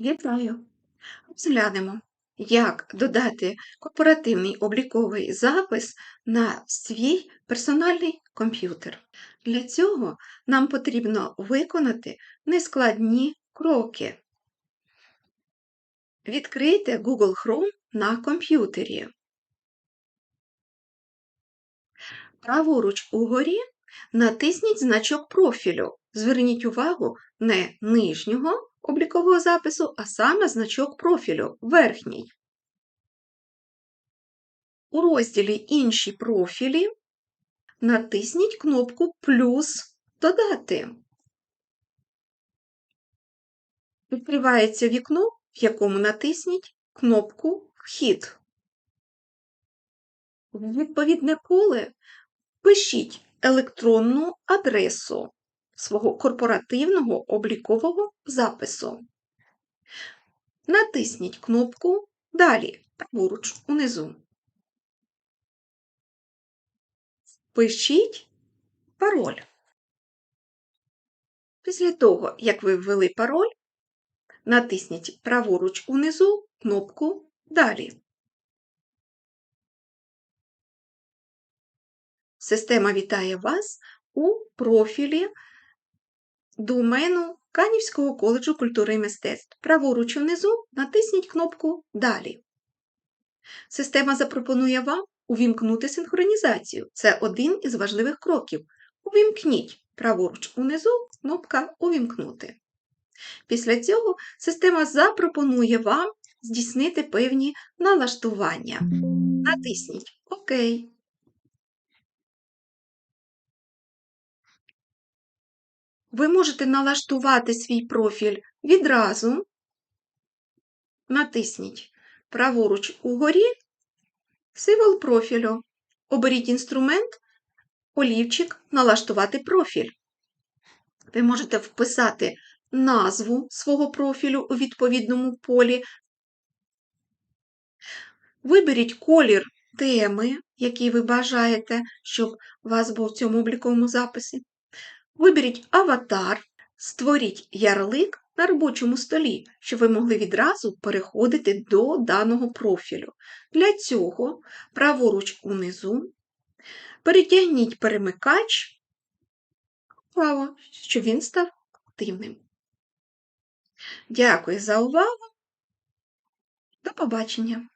Вітаю! Розглянемо, як додати корпоративний обліковий запис на свій персональний комп'ютер. Для цього нам потрібно виконати нескладні кроки. Відкрийте Google Chrome на комп'ютері. Праворуч угорі натисніть значок профілю. Зверніть увагу не нижнього облікового запису, а саме значок профілю верхній. У розділі Інші профілі натисніть кнопку Плюс Додати. Відкривається вікно, в якому натисніть кнопку Вхід. В відповідне поле пишіть електронну адресу свого корпоративного облікового запису. Натисніть кнопку Далі праворуч унизу. Впишіть пароль. Після того, як ви ввели пароль, натисніть праворуч унизу кнопку Далі. Система вітає вас у профілі домену Канівського коледжу культури і мистецтв. Праворуч внизу натисніть кнопку Далі. Система запропонує вам увімкнути синхронізацію. Це один із важливих кроків. Увімкніть праворуч унизу кнопка Увімкнути. Після цього система запропонує вам здійснити певні налаштування. Натисніть ОК. Ви можете налаштувати свій профіль відразу. Натисніть праворуч угорі символ профілю. Оберіть інструмент олівчик Налаштувати профіль. Ви можете вписати назву свого профілю у відповідному полі. Виберіть колір теми, який ви бажаєте, щоб у вас був в цьому обліковому записі. Виберіть аватар, створіть ярлик на робочому столі, щоб ви могли відразу переходити до даного профілю. Для цього праворуч унизу перетягніть перемикач вправо, щоб він став активним. Дякую за увагу. До побачення!